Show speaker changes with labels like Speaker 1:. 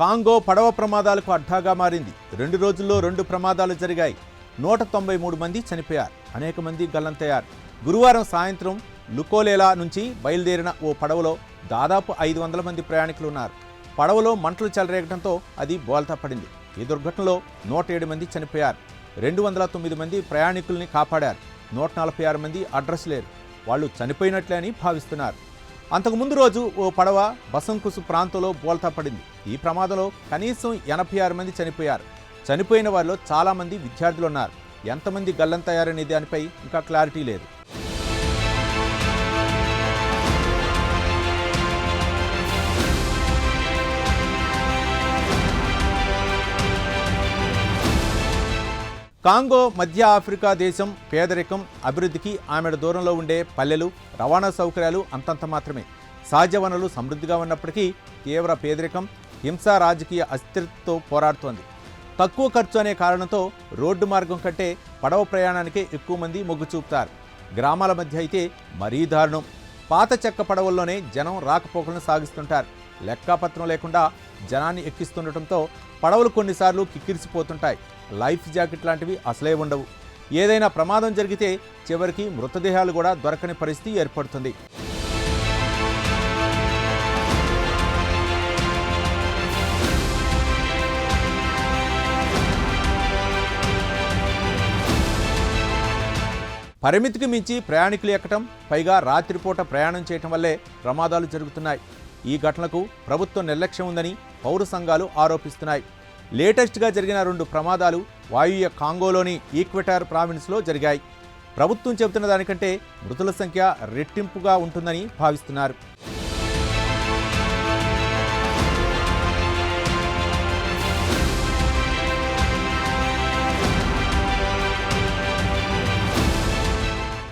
Speaker 1: Congo పడవ ప్రమాదాలకు అడ్డాగా మారింది రెండు రోజుల్లో రెండు ప్రమాదాలు జరిగాయి నూట తొంభై మూడు మంది చనిపోయారు అనేక మంది గల్లంతయ్యారు గురువారం సాయంత్రం లుకోలేలా నుంచి బయలుదేరిన ఓ పడవలో దాదాపు ఐదు వందల మంది ప్రయాణికులు ఉన్నారు పడవలో మంటలు చెలరేగడంతో అది బోల్తా పడింది ఈ దుర్ఘటనలో నూట ఏడు మంది చనిపోయారు రెండు వందల తొమ్మిది మంది ప్రయాణికుల్ని కాపాడారు నూట నలభై ఆరు మంది అడ్రస్ లేరు వాళ్ళు చనిపోయినట్లే అని భావిస్తున్నారు అంతకుముందు రోజు ఓ పడవ బసంకుసు ప్రాంతంలో బోల్తా పడింది ఈ ప్రమాదంలో కనీసం ఎనభై ఆరు మంది చనిపోయారు చనిపోయిన వారిలో చాలామంది విద్యార్థులున్నారు ఎంతమంది గల్లంతయ్యారనే దానిపై ఇంకా క్లారిటీ లేదు
Speaker 2: కాంగో మధ్య ఆఫ్రికా దేశం పేదరికం అభివృద్ధికి ఆమెడ దూరంలో ఉండే పల్లెలు రవాణా సౌకర్యాలు అంతంత మాత్రమే సహజ వనరులు సమృద్ధిగా ఉన్నప్పటికీ తీవ్ర పేదరికం హింస రాజకీయ అస్థిరతతో పోరాడుతోంది తక్కువ ఖర్చు అనే కారణంతో రోడ్డు మార్గం కంటే పడవ ప్రయాణానికే ఎక్కువ మంది మొగ్గు చూపుతారు గ్రామాల మధ్య అయితే మరీ దారుణం పాత చెక్క పడవల్లోనే జనం రాకపోకలను సాగిస్తుంటారు లెక్కాపత్రం లేకుండా జనాన్ని ఎక్కిస్తుండటంతో పడవలు కొన్నిసార్లు కిక్కిరిసిపోతుంటాయి లైఫ్ జాకెట్ లాంటివి అసలే ఉండవు ఏదైనా ప్రమాదం జరిగితే చివరికి మృతదేహాలు కూడా దొరకని పరిస్థితి ఏర్పడుతుంది పరిమితికి మించి ప్రయాణికులు ఎక్కటం పైగా రాత్రిపూట ప్రయాణం చేయటం వల్లే ప్రమాదాలు జరుగుతున్నాయి ఈ ఘటనకు ప్రభుత్వం నిర్లక్ష్యం ఉందని పౌర సంఘాలు ఆరోపిస్తున్నాయి లేటెస్ట్గా జరిగిన రెండు ప్రమాదాలు వాయువ్య కాంగోలోని ఈక్వెటార్ ప్రావిన్స్లో జరిగాయి ప్రభుత్వం చెబుతున్న దానికంటే మృతుల సంఖ్య రెట్టింపుగా ఉంటుందని భావిస్తున్నారు